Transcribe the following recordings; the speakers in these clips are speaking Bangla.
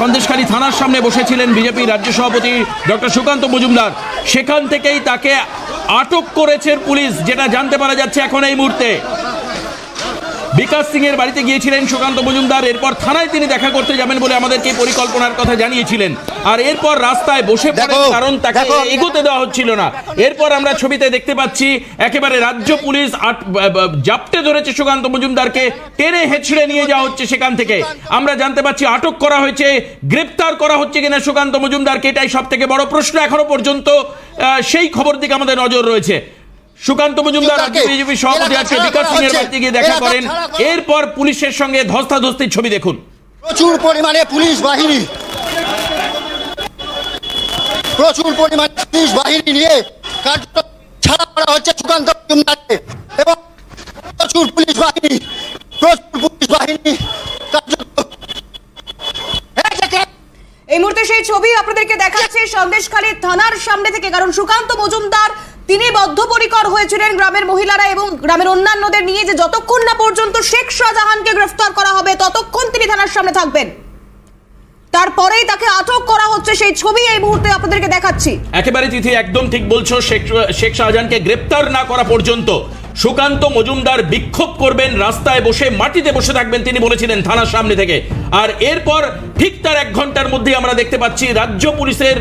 সন্দেশখালী থানার সামনে বসেছিলেন বিজেপি রাজ্য সভাপতি ডক্টর সুকান্ত মজুমদার। সেখান থেকেই তাকে আটক করেছে পুলিশ, যেটা জানতে পারা যাচ্ছে এখন এই মুহূর্তে। বিকাশ সিং এর বাড়িতে গিয়েছিলেন সুকান্ত মজুমদার। এরপর থানায় তিনি দেখা করতে যাবেন বলে আমাদেরকে পরিকল্পনার কথা জানিয়েছিলেন। আর এরপর রাস্তায় বসে পড়েন কারণ তাকে এগোতে দেওয়া হচ্ছিল না। এরপর আমরা ছবিতে দেখতে পাচ্ছি একেবারে রাজ্য পুলিশ জাপটে ধরেছে সুকান্ত মজুমদারকে টেনে হেঁচড়ে নিয়ে যাওয়া হচ্ছে সেখান থেকে। আমরা জানতে পাচ্ছি আটক করা হয়েছে গ্রেপ্তার করা হচ্ছে কিনা সুকান্ত মজুমদারকে এটাই সব থেকে বড় প্রশ্ন এখনও পর্যন্ত। আহ, সেই খবর দিকে আমাদের নজর রয়েছে। সুকান্ত মজুমদার রাজ্য বিজেপি সভাপতি আজকে বিকাশ সিং এর বাড়িতে গিয়ে দেখা করেন। এরপর পুলিশের সঙ্গে ধস্তাধস্তির ছবি দেখুন। প্রচুর পরিমাণে পুলিশ বাহিনী। প্রচুর পরিমাণে পুলিশ বাহিনী নিয়ে কার্যত ছাড়া করা হচ্ছে সুকান্ত মজুমদারকে। এবং প্রচুর পুলিশ বাহিনী প্রচুর পুলিশ বাহিনী কার্যত এই মুহূর্তে সেই ছবি আপনাদেরকে দেখাচ্ছে সন্দেশখালী থানার সামনে থেকে কারণ সুকান্ত মজুমদার তিনি বদ্ধপরিকর হয়েছিলেন গ্রামের মহিলারা এবং গ্রামের অন্যান্যদের নিয়ে যে যতক্ষণ না পর্যন্ত শেখ শাহজাহানকে গ্রেফতার করা হবে, ততক্ষণ তিনি থানার সামনে থাকবেন। তারপরেই তাকে আটক করা হচ্ছে সেই ছবি এই মুহূর্তে আপনাদেরকে দেখাচ্ছি। একেবারে তিথি একদম ঠিক বলছো, শেখ শেখ শাহজাহানকে গ্রেপ্তার না করা পর্যন্ত সুকান্ত মজুমদার বিক্ষোভ করবেন, রাস্তায় বসে, মাটিতে বসে থাকবেন তিনি বলেছিলেন থানার সামনে থেকে। আর এরপর ঠিক তার এক ঘণ্টার মধ্যে আমরা দেখতে পাচ্ছি রাজ্য পুলিশের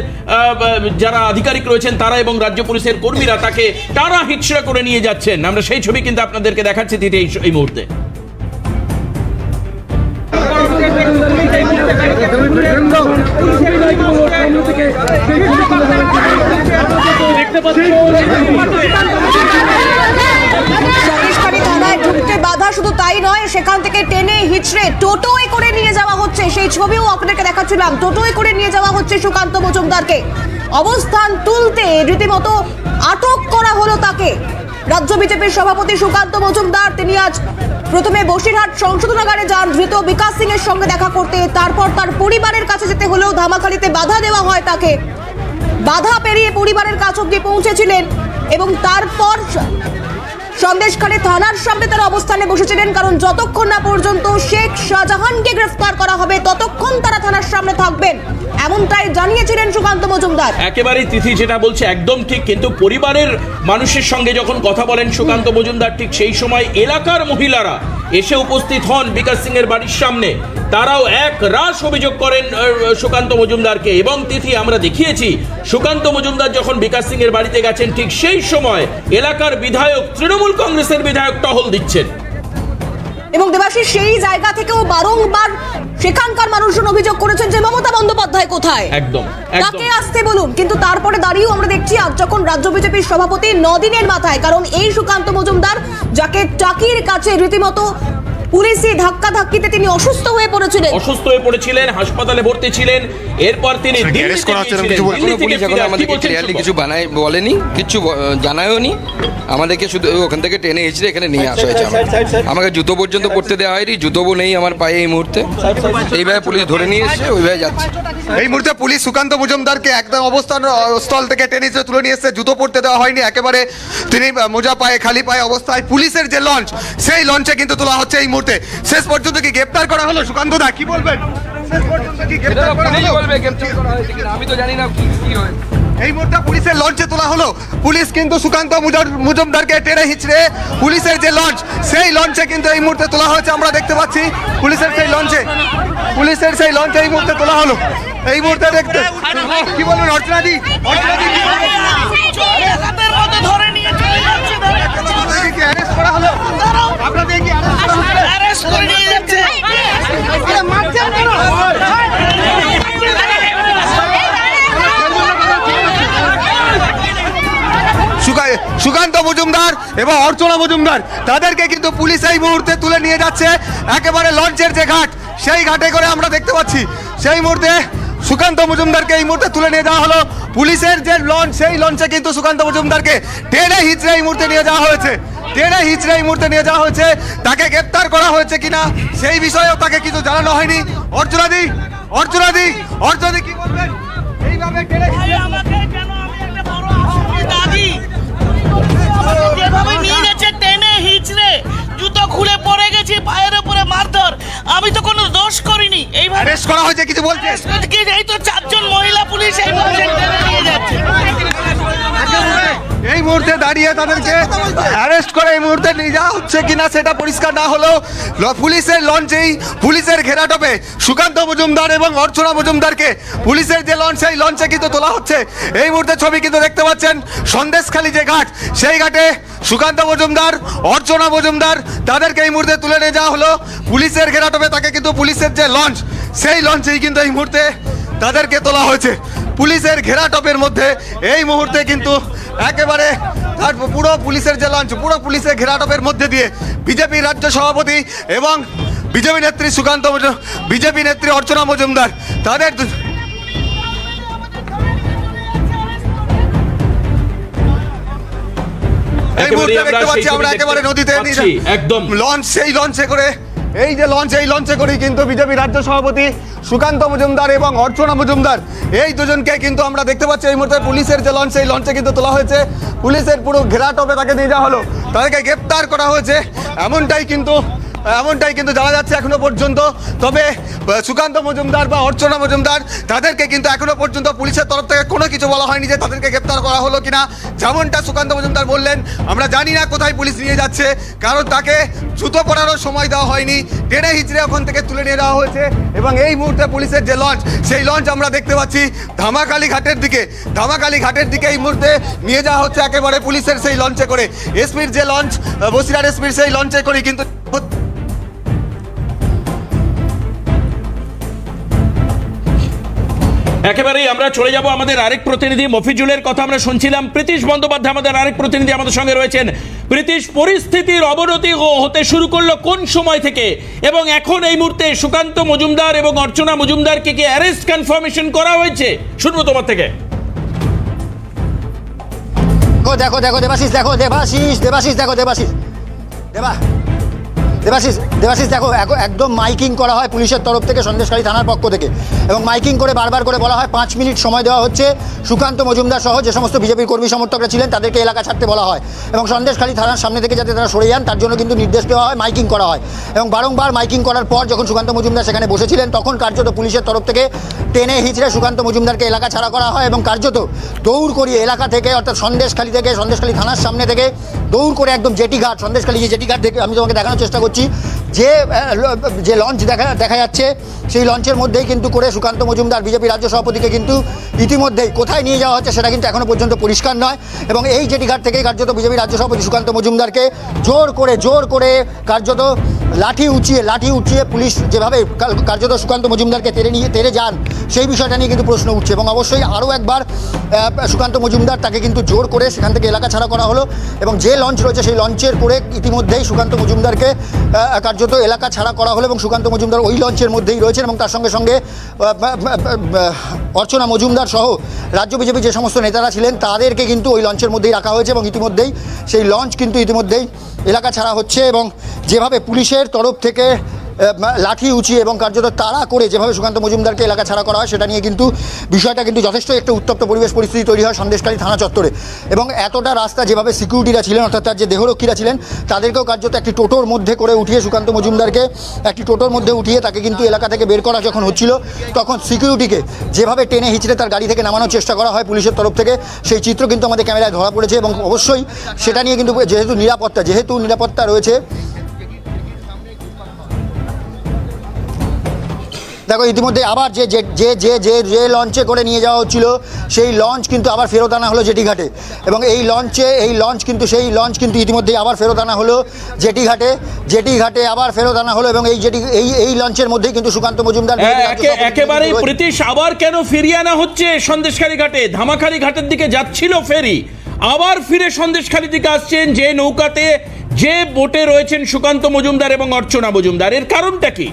যারা আধিকারিক রয়েছেন তারা এবং রাজ্য পুলিশের কর্মীরা তাকে তারা হিচড়া করে নিয়ে যাচ্ছেন। আমরা সেই ছবি কিন্তু আপনাদেরকে দেখাচ্ছি তিথি এই মুহূর্তে। সন্দেশখালী থানায় ঢুকতে শুধু তাই নয়, সেখান থেকে টেনে হিচড়ে টোটোয় করে নিয়ে যাওয়া হচ্ছে। সেই ছবিও আপনাদেরকে দেখাচ্ছিলাম। টোটোয় করে নিয়ে যাওয়া হচ্ছে সুকান্ত মজুমদারকে। অবস্থান তুলতে রীতিমতো আটক করা হলো তাকে। রাজ্য বিজেপির সভাপতি সুকান্ত মজুমদার, তিনি আজ প্রথমে বসিরহাট সংশোধনাগারে যান, ধৃত বিকাশ সিং এর সঙ্গে দেখা করতে। তারপর তার পরিবারের কাছে যেতে হলেও ধামাখালিতে বাধা দেওয়া হয় তাকে। বাধা পেরিয়ে পরিবারের কাছ অব্দি পৌঁছেছিলেন এবং তারপর সন্দেশখালী থানার সামনে তার অবস্থানে বসেছিলেন, কারণ যতক্ষণ না পর্যন্ত শেখ শাহজাহানকে গ্রেফতার করা হবে, ততক্ষণ তারা থানার সামনে থাকবেন। এমনটাই জানিয়েছিলেন সুকান্ত মজুমদার। একেবারেই তিথি যেটা বলছে, একদম ঠিক, কিন্তু পরিবারের মানুষের সঙ্গে যখন কথা বলেন সুকান্ত মজুমদার, ঠিক সেই সময় এলাকার মহিলারা এসে উপস্থিত হন বিকাশ সিং এর বাড়ির সামনে। তারাও এক রাস অভিযোগ করেন সুকান্ত মজুমদারকে। এবং তিথি আমরা দেখিয়েছি, সুকান্ত মজুমদার যখন বিকাশ সিং এর বাড়িতে গেছেন, ঠিক সেই সময় এলাকার বিধায়ক, তৃণমূল কংগ্রেসের বিধায়ক টহল দিচ্ছেন। এবং দেবাশিস সেই জায়গা থেকেও বারংবার সেখানকার মানুষজন অভিযোগ করেছেন যে মমতা বন্দ্যোপাধ্যায় কোথায়? একদম তাকে আসতে বলুন। কিন্তু তারপরে দাঁড়িয়েও আমরা দেখছি আজ যখন রাজ্য বিজেপির সভাপতি নদিনের মাথায় কারণ এই সুকান্ত মজুমদার যাকে টাকির কাছে রীতিমতো পুলিশি ধাক্কা ধাক্কিতে তিনি অসুস্থ হয়ে পড়েছিলেন। অসুস্থ হয়ে পড়েছিলেন হাসপাতালে ভর্তি ছিলেন এরপর তিনি দিল্লিতে করা হচ্ছে গিয়েছিলেন। কিছু। দিল্লি পুলিশ এখন আমাদেরকে ক্লিয়ারলি কিছু বানায় বলেনি কিছু জানায়ওনি আমাদেরকে শুধু ওখান থেকে টেনে এসে এখানে নিয়ে আসা হয়েছে আমাকে। আমাকে জুতো পর্যন্ত পড়তে দেওয়া হয়নি জুতোও নেই আমার পায়ে এই মুহূর্তে। এইভাবে পুলিশ ধরে নিয়ে এসছে ওইভাবে যাচ্ছে। এই মুহূর্তে পুলিশ সুকান্ত মজুমদারকে একদম অবস্থান স্থল থেকে টেনে হিচড়ে তুলে নিয়ে এসেছে জুতো পড়তে দেওয়া হয়নি। একেবারে তিনি মোজা পায়ে খালি পায়ে অবস্থায় পুলিশের যে লঞ্চ সেই লঞ্চে কিন্তু তোলা হচ্ছে এই মুহূর্তে শেষ পর্যন্ত কি গ্রেপ্তার করা হলো? সুকান্ত দা কি বলবেন? শেষ পর্যন্ত কি গ্রেপ্তার করা হলো? আমি তো জানি না কি কি হয় এই মুহূর্তে পুলিশের লঞ্চে তোলা হলো। পুলিশ কিন্তু সুকান্ত মজুমদারকে টেনে হিচড়ে পুলিশের যে লঞ্চ সেই লঞ্চে কিন্তু এই মুহূর্তে তোলা হয়েছে আমরা দেখতে পাচ্ছি পুলিশের সেই লঞ্চে। পুলিশের সেই লঞ্চে এই মুহূর্তে তোলা হলো। এই মুহূর্তে দেখতে কি বলবেন অর্চনাদি? অর্চনাদি কি বলবেন? আপনাদেরকে কি করা হলো? আপনাদেরকে কি arrest সুকান্ত মজুমদার এবং অর্চনা মজুমদার, তাদেরকে কিন্তু পুলিশ এই মুহূর্তে তুলে নিয়ে যাচ্ছে। একেবারে লঞ্চের যে ঘাট, সেই ঘাটে করে আমরা দেখতে পাচ্ছি। সেই মুহূর্তে সুকান্ত মজুমদারকে এই মুহূর্তে তুলে নিয়ে যাওয়া হলো। পুলিশের যে লঞ্চ, সেই লঞ্চে কিন্তু সুকান্ত মজুমদারকে টেনে হিচড়ে এই মুহূর্তে নিয়ে যাওয়া হয়েছে। টেনে হিচড়ে এই মুহূর্তে নিয়ে যাওয়া হয়েছে। তাকে গ্রেপ্তার করা হয়েছে কিনা সেই বিষয়েও তাকে কিছু জানানো হয়নি। অর্চনাদি অর্চনাদি অর্চনাদি কি বলবেন? এইভাবে টেনে যেভাবে নিয়ে গেছে টেনে হিচড়ে জুতো খুলে পড়ে গেছি পায়ের উপরে মারধর আমি তো কোনো দোষ করিনি। এইভাবে অ্যারেস্ট করা হয়েছে কিছু বলছে? দাঁড়িয়ে তাদেরকে অ্যারেস্ট করে এই মুহূর্তে নিয়ে যাওয়া হচ্ছে কিনা সেটা পরিষ্কার না হলেও পুলিশের লঞ্চেই পুলিশের ঘেরাটোপে সুকান্ত মজুমদার এবং অর্চনা মজুমদারকে পুলিশের যে লঞ্চ সেই লঞ্চে কিন্তু তোলা হচ্ছে। এই মুহূর্তে ছবি কিন্তু দেখতে পাচ্ছেন সন্দেশখালী যে ঘাট, সেই ঘাটে সুকান্ত মজুমদার, অর্চনা মজুমদার তাদেরকে এই মুহূর্তে তুলে নিয়ে যাওয়া হলো। পুলিশের ঘেরাটোপে তাকে কিন্তু পুলিশের যে লঞ্চ সেই লঞ্চেই কিন্তু এই মুহূর্তে তাদেরকে তোলা হয়েছে। পুলিশের ঘেরাটপের মধ্যে এই মুহূর্তে কিন্তু একেবারে পুরো পুলিশের যে লঞ্চ পুরো পুলিশের ঘেরাটপের মধ্যে দিয়ে বিজেপি রাজ্য সভাপতি এবং বিজেপি নেত্রী সুকান্ত বিজেপি নেত্রী অর্চনা মজুমদার তাদের এই মুহূর্তে দেখতে পাচ্ছি আমরা একেবারে নদীতে একদম। লঞ্চ সেই লঞ্চে করে এই যে লঞ্চ এই লঞ্চে করি কিন্তু বিজেপি রাজ্য সভাপতি সুকান্ত মজুমদার এবং অর্চনা মজুমদার। এই দুজনকে কিন্তু আমরা দেখতে পাচ্ছি এই মুহূর্তে পুলিশের যে লঞ্চ এই লঞ্চে কিন্তু তোলা হয়েছে। পুলিশের পুরো ঘেরাটপে তাকে নিয়ে যাওয়া হলো। তাদেরকে গ্রেপ্তার করা হয়েছে। এমনটাই কিন্তু এমনটাই কিন্তু জানা যাচ্ছে এখনও পর্যন্ত। তবে সুকান্ত মজুমদার বা অর্চনা মজুমদার, তাদেরকে কিন্তু এখনও পর্যন্ত পুলিশের তরফ থেকে কোনো কিছু বলা হয়নি যে তাদেরকে গ্রেপ্তার করা হলো কিনা। যেমনটা সুকান্ত মজুমদার বললেন, আমরা জানি না কোথায় পুলিশ নিয়ে যাচ্ছে, কারণ তাকে জুতো পরানোর সময় দেওয়া হয়নি, টেনে হিচড়ে ওখান থেকে তুলে নিয়ে যাওয়া হয়েছে, এবং এই মুহূর্তে পুলিশের যে লঞ্চ, সেই লঞ্চ আমরা দেখতে পাচ্ছি ধামাকালি ঘাটের দিকে। ধামাকালি ঘাটের দিকে এই মুহূর্তে নিয়ে যাওয়া হচ্ছে একেবারে পুলিশের সেই লঞ্চে করে। এসপির যে লঞ্চ বসিরহাট এসপির সেই লঞ্চে করে কিন্তু একেবারেই আমরা চলে যাব আমাদের আরেক প্রতিনিধি মফিজুলের কথা আমরা শুনছিলাম। প্রীতিশ বন্দ্যোপাধ্যায় আমাদের আরেক প্রতিনিধি আমাদের সঙ্গে রয়েছেন। প্রীতিশ পরিস্থিতির অবনতি হতে শুরু করল কোন সময় থেকে? এবং এখন এই মুহূর্তে সুকান্ত মজুমদার এবং অর্চনা মজুমদারকে কি অ্যারেস্ট কনফার্মেশন করা হয়েছে? শুনব তোমার থেকে। দেখো দেখো দেখো দেবাশিস দেখো দেবাশিস দেবাশিস দেখো দেবাশিস। দেবা। দেবাশিস দেবাশিস, দেখো এক- একদম মাইকিং করা হয় পুলিশের তরফ থেকে সন্দেশকারী থানার পক্ষ থেকে। এবং মাইকিং করে বারবার করে বলা হয় পাঁচ মিনিট সময় দেওয়া হচ্ছে। সুকান্ত মজুমদার সহ যে সমস্ত বিজেপির কর্মী সমর্থকরা ছিলেন, তাদেরকে এলাকা ছাড়তে বলা হয়। এবং সন্দেশখালী থানার সামনে থেকে যাতে তারা সরে যান, তার জন্য কিন্তু নির্দেশ দেওয়া হয়, মাইকিং করা হয়। এবং বারংবার মাইকিং করার পর যখন সুকান্ত মজুমদার সেখানে বসেছিলেন, তখন কার্যত পুলিশের তরফ থেকে টেনে হিচড়ে সুকান্ত মজুমদারকে এলাকা ছাড়া করা হয় এবং কার্যত দৌড় করিয়ে এলাকা থেকে, অর্থাৎ সন্দেশখালী থেকে, সন্দেশখালী থানার সামনে থেকে দৌড় করে একদম জেটি ঘাট, সন্দেশখালী যে জেটি ঘাট দেখে আমি তোমাকে দেখানোর চেষ্টা করছি যে যে লঞ্চ দেখা দেখা যাচ্ছে, সেই লঞ্চের মধ্যেই কিন্তু করে সুকান্ত মজুমদার, বিজেপি রাজ্য সভাপতিকে কিন্তু ইতিমধ্যেই কোথায় নিয়ে যাওয়া হচ্ছে সেটা কিন্তু এখনও পর্যন্ত পরিষ্কার নয়। এবং এই জেটি ঘাট থেকেই কার্যত বিজেপি রাজ্য সভাপতি সুকান্ত মজুমদারকে জোর করে জোর করে কার্যত লাঠি উঁচিয়ে লাঠি উঁচিয়ে পুলিশ যেভাবে কার্যত সুকান্ত মজুমদারকে তেড়ে নিয়ে, তেড়ে যান সেই বিষয়টা নিয়ে কিন্তু প্রশ্ন উঠছে এবং অবশ্যই আরও একবার সুকান্ত মজুমদার তাকে কিন্তু জোর করে সেখান থেকে এলাকা ছাড়া করা হলো এবং যে লঞ্চ রয়েছে সেই লঞ্চের করে ইতিমধ্যেই সুকান্ত মজুমদারকে কার্যত এলাকা ছাড়া করা হলো এবং সুকান্ত মজুমদার ওই লঞ্চের মধ্যেই রয়েছেন এবং তার সঙ্গে সঙ্গে অর্চনা মজুমদার সহ রাজ্য বিজেপি যে সমস্ত নেতারা ছিলেন তাদেরকে কিন্তু ওই লঞ্চের মধ্যেই রাখা হয়েছে এবং ইতিমধ্যেই সেই লঞ্চ কিন্তু ইতিমধ্যেই এলাকা ছাড়া হচ্ছে এবং যেভাবে পুলিশের তরফ থেকে লাঠি উঁচিয়ে এবং কার্যত তাড়া করে যেভাবে সুকান্ত মজুমদারকে এলাকা ছাড়া করা হয়, সেটা নিয়ে কিন্তু বিষয়টা কিন্তু যথেষ্ট একটা উত্তপ্ত পরিবেশ পরিস্থিতি তৈরি হয় সন্দেশকারী থানা চত্বরে। এবং এতটা রাস্তা যেভাবে সিকিউরিটিরা ছিলেন, অর্থাৎ তার যে দেহরক্ষীরা ছিলেন, তাদেরকেও কার্যত একটি টোটোর মধ্যে করে উঠিয়ে সুকান্ত মজুমদারকে একটি টোটোর মধ্যে উঠিয়ে তাকে কিন্তু এলাকা থেকে বের করা যখন হচ্ছিল, তখন সিকিউরিটিকে যেভাবে টেনে হিচড়ে তার গাড়ি থেকে নামানোর চেষ্টা করা হয় পুলিশের তরফ থেকে, সেই চিত্র কিন্তু আমাদের ক্যামেরায় ধরা পড়েছে এবং অবশ্যই সেটা নিয়ে কিন্তু যেহেতু নিরাপত্তা যেহেতু নিরাপত্তা রয়েছে দেখো ইতিমধ্যে আবার যে যে যে যে যে লঞ্চে করে নিয়ে যাওয়া হচ্ছিল সেই লঞ্চ কিন্তু আবার ফেরত আনা হলো জেটি ঘাটে এবং এই লঞ্চে এই লঞ্চ কিন্তু সেই লঞ্চ কিন্তু ইতিমধ্যেই আবার ফেরত আনা হলো জেটি ঘাটে জেটি ঘাটে আবার ফেরত আনা হলো এবং এই জেটি এই এই লঞ্চের মধ্যেই কিন্তু সুকান্ত মজুমদার একে- একেবারেই। প্রীতিশ আবার কেন ফিরিয়ে আনা হচ্ছে সন্দেশখালী ঘাটে? ধামাখালী ঘাটের দিকে যাচ্ছিল ফেরি। আবার ফিরে সন্দেশখালী দিকে আসছেন যে নৌকাতে যে বোটে রয়েছেন সুকান্ত মজুমদার এবং অর্চনা মজুমদার। এর কারণটা কি?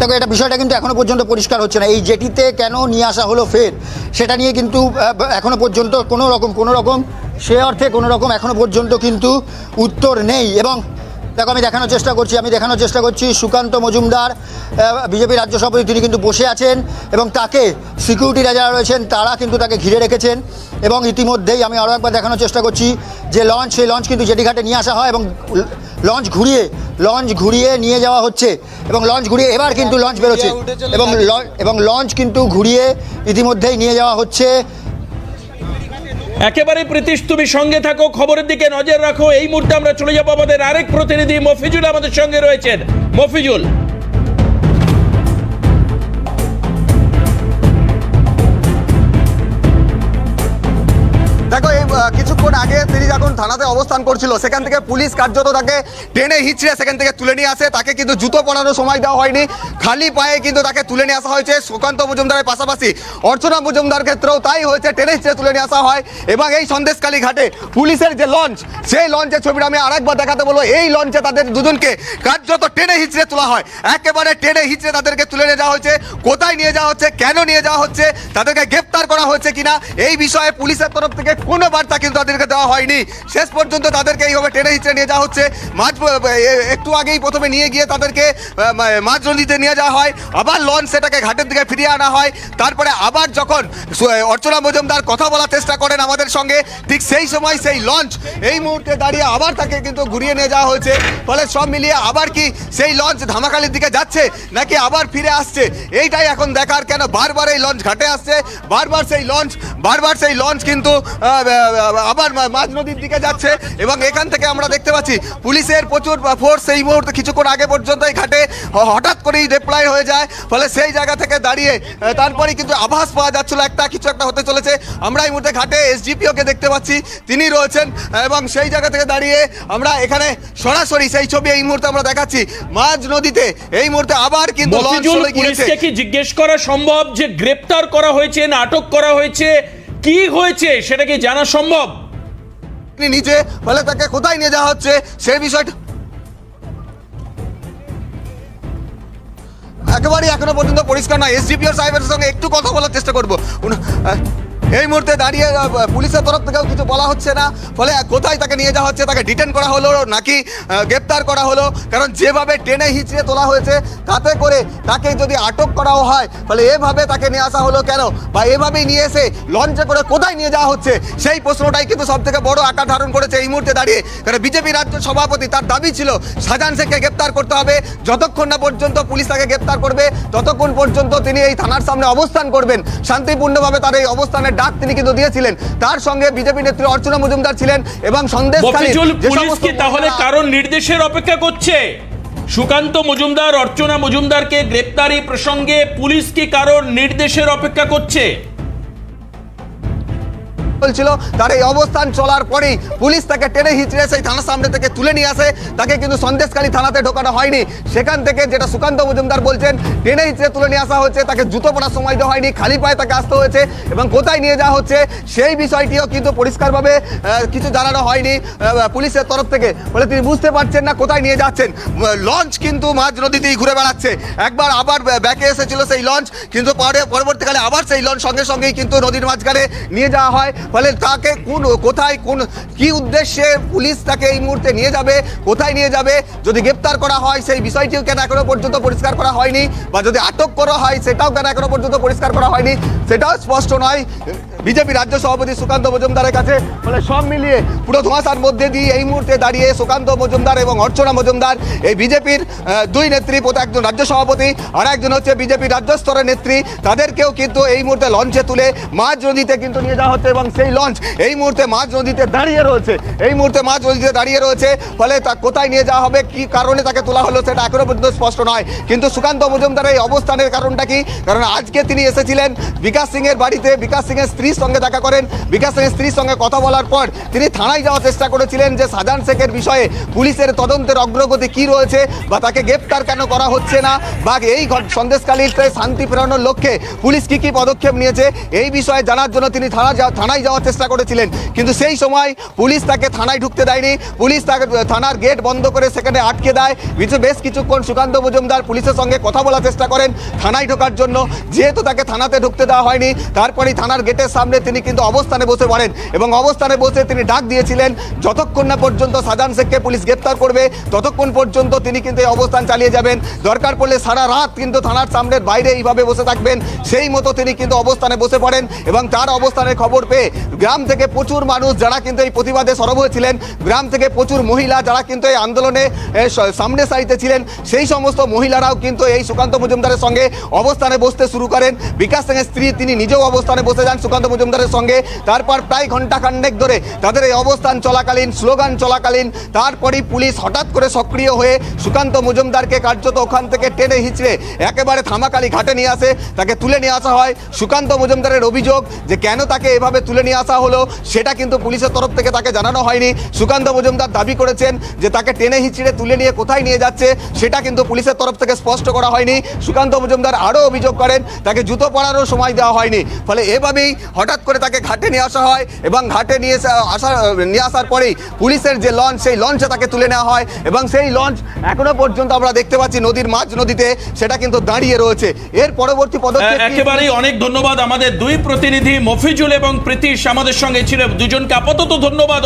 দেখো এটা বিষয়টা কিন্তু এখনও পর্যন্ত পরিষ্কার হচ্ছে না। এই জেটিতে কেন নিয়ে আসা হলো ফের সেটা নিয়ে কিন্তু আহ, এখনও পর্যন্ত কোনো রকম কোনো রকম সে অর্থে কোনো রকম এখনও পর্যন্ত কিন্তু উত্তর নেই। এবং দেখো আমি দেখানোর চেষ্টা করছি আমি দেখানোর চেষ্টা করছি সুকান্ত মজুমদার বিজেপি রাজ্য সভাপতি তিনি কিন্তু বসে আছেন এবং তাকে সিকিউরিটিরা যারা রয়েছেন তারা কিন্তু তাকে ঘিরে রেখেছেন। এবং ইতিমধ্যেই আমি আরও একবার দেখানোর চেষ্টা করছি যে লঞ্চ সেই লঞ্চ কিন্তু জেটি ঘাটে নিয়ে আসা হয় এবং লঞ্চ ঘুরিয়ে লঞ্চ ঘুরিয়ে নিয়ে যাওয়া হচ্ছে এবং লঞ্চ ঘুরিয়ে এবার কিন্তু লঞ্চ বেরোচ্ছে এবং এবং লঞ্চ কিন্তু ঘুরিয়ে ইতিমধ্যেই নিয়ে যাওয়া হচ্ছে। একেবারে প্রীতিশ তুমি সঙ্গে থাকো খবরের দিকে নজর রাখো। এই মুহূর্তে আমরা চলে যাব আমাদের আরেক প্রতিনিধি মফিজুল আমাদের সঙ্গে রয়েছেন। মফিজুল। দেখো, এই কিছুক্ষণ আগে তিনি যখন থানাতে অবস্থান করছিল, সেখান থেকে পুলিশ কার্যত তাকে টেনে হিচড়ে সেখান থেকে তুলে নিয়ে আসে। তাকে কিন্তু জুতো পরানোর সময় দেওয়া হয়নি। খালি পায়ে কিন্তু তাকে তুলে নিয়ে আসা হয়েছে। সুকান্ত মজুমদারের পাশাপাশি অর্চনা মজুমদার ক্ষেত্রেও তাই হয়েছে। টেনে হিচড়ে তুলে নিয়ে আসা হয়। এবং এই সন্দেশকালী ঘাটে পুলিশের যে লঞ্চ, সেই লঞ্চের ছবিটা আমি আরেকবার দেখাতে বলব। এই লঞ্চে তাদের দুজনকে কার্যত টেনে হিচড়ে তোলা হয়। একেবারে টেনে হিচড়ে তাদেরকে তুলে নিয়ে যাওয়া হয়েছে। কোথায় নিয়ে যাওয়া হচ্ছে? কেন নিয়ে যাওয়া হচ্ছে? তাদেরকে গ্রেপ্তার করা হয়েছে কিনা? এই বিষয়ে পুলিশের তরফ থেকে কোনো বার্তা কিন্তু তাদেরকে দেওয়া হয়নি। শেষ পর্যন্ত তাদেরকে এইভাবে টেনে হিচড়ে নিয়ে যাওয়া হচ্ছে। মাঝ একটু আগেই প্রথমে নিয়ে গিয়ে তাদেরকে আহ, মা- মাঝ নদীতে নিয়ে যাওয়া হয়। আবার লঞ্চ সেটাকে ঘাটের দিকে ফিরিয়ে আনা হয়। তারপরে আবার যখন অর্চনা মজুমদার কথা বলার চেষ্টা করেন আমাদের সঙ্গে ঠিক সেই সময় সেই লঞ্চ এই মুহূর্তে দাঁড়িয়ে আবার তাকে কিন্তু ঘুরিয়ে নিয়ে যাওয়া হয়েছে। ফলে সব মিলিয়ে আবার কি সেই লঞ্চ ধামাকালির দিকে যাচ্ছে নাকি আবার ফিরে আসছে? এইটাই এখন দেখার কেন বারবার এই লঞ্চ ঘাটে আসছে? বারবার সেই লঞ্চ বারবার সেই লঞ্চ কিন্তু আবার মাঝ নদীর দিকে যাচ্ছে এবং এখান থেকে আমরা দেখতে পাচ্ছি পুলিশের প্রচুর ফোর্স এই মুহূর্তে কিছুক্ষণ আগে পর্যন্ত এই ঘাটে হঠাৎ করেই রিপ্লাই হয়ে যায়। ফলে সেই জায়গা থেকে দাঁড়িয়ে তারপরে কিন্তু আভাস পাওয়া যাচ্ছিল। একটা কিছু একটা হতে চলেছে। আমরা এই মুহূর্তে ঘাটে এসডিপিওকে দেখতে পাচ্ছি। তিনি রয়েছেন এবং সেই জায়গা থেকে দাঁড়িয়ে আমরা এখানে সরাসরি সেই ছবি এই মুহূর্তে আমরা দেখাচ্ছি। মাঝ নদীতে এই মুহূর্তে আবার কিন্তু লঞ্চ চলে গিয়েছে। কি জিজ্ঞেস করা সম্ভব যে গ্রেপ্তার করা হয়েছে না আটক করা হয়েছে? কি হয়েছে? সেটা কি জানা সম্ভব? নিচে বলে তাকে কোথায় নিয়ে যাওয়া হচ্ছে সেই বিষয়টা একেবারেই এখনও পর্যন্ত পরিষ্কার নয়। এসডিপিও সাহেবের সঙ্গে একটু কথা বলার চেষ্টা করব। এই মুহূর্তে দাঁড়িয়ে পুলিশের তরফ থেকেও কিছু বলা হচ্ছে না। ফলে কোথায় তাকে নিয়ে যাওয়া হচ্ছে, তাকে ডিটেন করা হলো, নাকি গ্রেপ্তার করা হলো? কারণ যেভাবে টেনে হিচড়ে তোলা হয়েছে, তাতে করে তাকে যদি আটক করাও হয়, ফলে এভাবে তাকে নিয়ে আসা হলো কেন? বা এভাবেই নিয়ে এসে লঞ্চে করে কোথায় নিয়ে যাওয়া হচ্ছে? সেই প্রশ্নটাই কিন্তু সব থেকে বড় আকার ধারণ করেছে এই মুহূর্তে দাঁড়িয়ে। কারণ বিজেপি রাজ্য সভাপতি, তার দাবি ছিল, শাহজাহান শেখকে গ্রেপ্তার করতে হবে। যতক্ষণ না পর্যন্ত পুলিশ তাকে গ্রেপ্তার করবে, ততক্ষণ পর্যন্ত তিনি এই থানার সামনে অবস্থান করবেন। শান্তিপূর্ণভাবে তার এই অবস্থানের ডাক তিনি কিন্তু দিয়েছিলেন। তার সঙ্গে বিজেপি নেত্রী অর্চনা মজুমদার ছিলেন এবং সন্দেশ মফিজুল পুলিশ কি তাহলে কারণ নির্দেশের অপেক্ষা করছে? সুকান্ত মজুমদার অর্চনা মজুমদারকে গ্রেপ্তারি প্রসঙ্গে পুলিশ কি কারোর নির্দেশের অপেক্ষা করছে? বলছিল তার এই অবস্থান চলার পরেই পুলিশ তাকে টেনে হিচড়ে সেই থানার সামনে থেকে তুলে নিয়ে আসে। তাকে কিন্তু সন্দেশকালী থানাতে ঢোকানো হয়নি। সেখান থেকে যেটা সুকান্ত মজুমদার বলছেন, টেনে হিচড়ে তুলে নিয়ে আসা হচ্ছে। তাকে জুতো পরার সময় দেওয়া হয়নি, খালি পায়ে তাকে আসতে হয়েছে এবং কোথায় নিয়ে যাওয়া হচ্ছে সেই বিষয়টিও কিন্তু পরিষ্কারভাবে কিছু জানানো হয়নি পুলিশের তরফ থেকে। বলে তিনি বুঝতে পারছেন না কোথায় নিয়ে যাচ্ছেন। লঞ্চ কিন্তু মাঝ নদীতেই ঘুরে বেড়াচ্ছে। একবার আবার ব্যাকে এসেছিল সেই লঞ্চ, কিন্তু পরে, পরবর্তীকালে আবার সেই লঞ্চ সঙ্গে সঙ্গেই কিন্তু নদীর মাঝখানে নিয়ে যাওয়া হয়। ফলে তাকে কোন, কোথায় কোন, কি উদ্দেশ্যে পুলিশ তাকে এই মুহূর্তে নিয়ে যাবে, কোথায় নিয়ে যাবে? যদি গ্রেপ্তার করা হয়, সেই বিষয়টিও কেন এখনও পর্যন্ত পরিষ্কার করা হয়নি? বা যদি আটক করা হয়, সেটাও কেন এখনও পর্যন্ত পরিষ্কার করা হয়নি? সেটাও স্পষ্ট নয়। বিজেপি রাজ্য সভাপতি সুকান্ত মজুমদারের কাছে ফলে সব মিলিয়ে পুরো ধোঁয়াশার মধ্যে দিয়ে এই মুহূর্তে দাঁড়িয়ে সুকান্ত মজুমদার এবং অর্চনা মজুমদার, এই বিজেপির দুই নেত্রী একজন রাজ্য সভাপতি, আর একজন হচ্ছে বিজেপির রাজ্য স্তরের নেত্রী। তাদেরকেও কিন্তু এই মুহূর্তে লঞ্চে তুলে মাঝ নদীতে কিন্তু নিয়ে যাওয়া হচ্ছে এবং সেই লঞ্চ এই মুহূর্তে মাঝ নদীতে দাঁড়িয়ে রয়েছে। এই মুহূর্তে মাঝ নদীতে দাঁড়িয়ে রয়েছে। ফলে তা কোথায় নিয়ে যাওয়া হবে, কি কারণে তাকে তোলা হলো সেটা এখনও পর্যন্ত স্পষ্ট নয়। কিন্তু সুকান্ত মজুমদারের এই অবস্থানের কারণটা কি? কারণ আজকে তিনি এসেছিলেন বিকাশ সিং এর বাড়িতে। বিকাশ সিং এর স্ত্রীর সঙ্গে দেখা করেন। বিকাশ সিং এর স্ত্রীর সঙ্গে কথা বলার পর তিনি থানায় যাওয়ার চেষ্টা করেছিলেন যে সাজান শেখের বিষয়ে পুলিশের তদন্তের অগ্রগতি কি রয়েছে বা তাকে গ্রেপ্তার কেন করা হচ্ছে না বা এই সন্দেশকালীতে শান্তি ফেরানোর লক্ষ্যে পুলিশ কি কি পদক্ষেপ নিয়েছে এই বিষয়ে জানার জন্য তিনি থানা থানায় যাওয়ার চেষ্টা করেছিলেন। কিন্তু সেই সময় পুলিশ তাকে থানায় ঢুকতে দেয়নি। পুলিশ তাকে থানার গেট বন্ধ করে সেখানে আটকে দেয়। কিছু- বেশ কিছুক্ষণ সুকান্ত মজুমদার পুলিশের সঙ্গে কথা বলার চেষ্টা করেন থানায় ঢোকার জন্য। যেহেতু তাকে থানাতে ঢুকতে দেওয়া হয়নি, তারপরেই থানার গেটের সামনে তিনি কিন্তু অবস্থানে বসে পড়েন এবং অবস্থানে বসে তিনি ডাক দিয়েছিলেন, যতক্ষণ না পর্যন্ত সাজান শেখকে পুলিশ গ্রেপ্তার করবে, ততক্ষণ পর্যন্ত তিনি কিন্তু এই অবস্থান চালিয়ে যাবেন। দরকার পড়লে সারা রাত কিন্তু থানার সামনের বাইরে এইভাবে বসে থাকবেন। সেই মতো তিনি কিন্তু অবস্থানে বসে পড়েন এবং তার অবস্থানের খবর পেয়ে গ্রাম থেকে প্রচুর মানুষ যারা কিন্তু এই প্রতিবাদে সরব হয়েছিলেন, গ্রাম থেকে প্রচুর মহিলা যারা কিন্তু এই আন্দোলনে সামনে সারিতে ছিলেন, সেই সমস্ত মহিলারাও কিন্তু এই সুকান্ত মজুমদারের সঙ্গে অবস্থানে বসতে শুরু করেন। বিকাশ সিংয়ের স্ত্রী তিনি নিজেও অবস্থানে বসে যান সুকান্ত মজুমদারের সঙ্গে, তারপর প্রায় ঘণ্টা খান্ডেক ধরে তাদের এই অবস্থান চলাকালীন, স্লোগান চলাকালীন, তারপরই পুলিশ হঠাৎ করে সক্রিয় হয়ে সুকান্ত মজুমদারকে কার্যত ওখান থেকে টেনে হিঁচড়ে একেবারে থামাকালি ঘাটে নিয়ে আসে, তাকে তুলে নিয়ে আসা হয়। সুকান্ত মজুমদারের অভিযোগ যে কেন তাকে এভাবে তুলে নিয়ে আসা হলো, সেটা কিন্তু পুলিশের তরফ থেকে তাকে জানানো হয়নি। সুকান্ত মজুমদার দাবি করেছেন যে তাকে টেনে হিঁচড়ে তুলে নিয়ে কোথায় নিয়ে যাচ্ছে, সেটা কিন্তু পুলিশের তরফ থেকে স্পষ্ট করা হয়নি। সুকান্ত মজুমদার আরও অভিযোগ করেন, তাকে জুতো পরারও সময় দেওয়া হয়নি। ফলে এভাবেই হঠাৎ করে তাকে ঘাটে নিয়ে আসা হয় এবং ঘাটে নিয়ে আসা নিয়ে আসার পরেই পুলিশের যে লঞ্চ সেই লঞ্চে তাকে তুলে নেওয়া হয় এবং সেই লঞ্চ এখনও পর্যন্ত আমরা দেখতে পাচ্ছি নদীর মাঝ নদীতে সেটা কিন্তু দাঁড়িয়ে রয়েছে। এর পরবর্তী পদক্ষেপ একেবারেই অনেক ধন্যবাদ আমাদের দুই প্রতিনিধি মফিজুল এবং প্রীতিশ আমাদের সঙ্গে ছিল দুজনকে আপাতত ধন্যবাদ।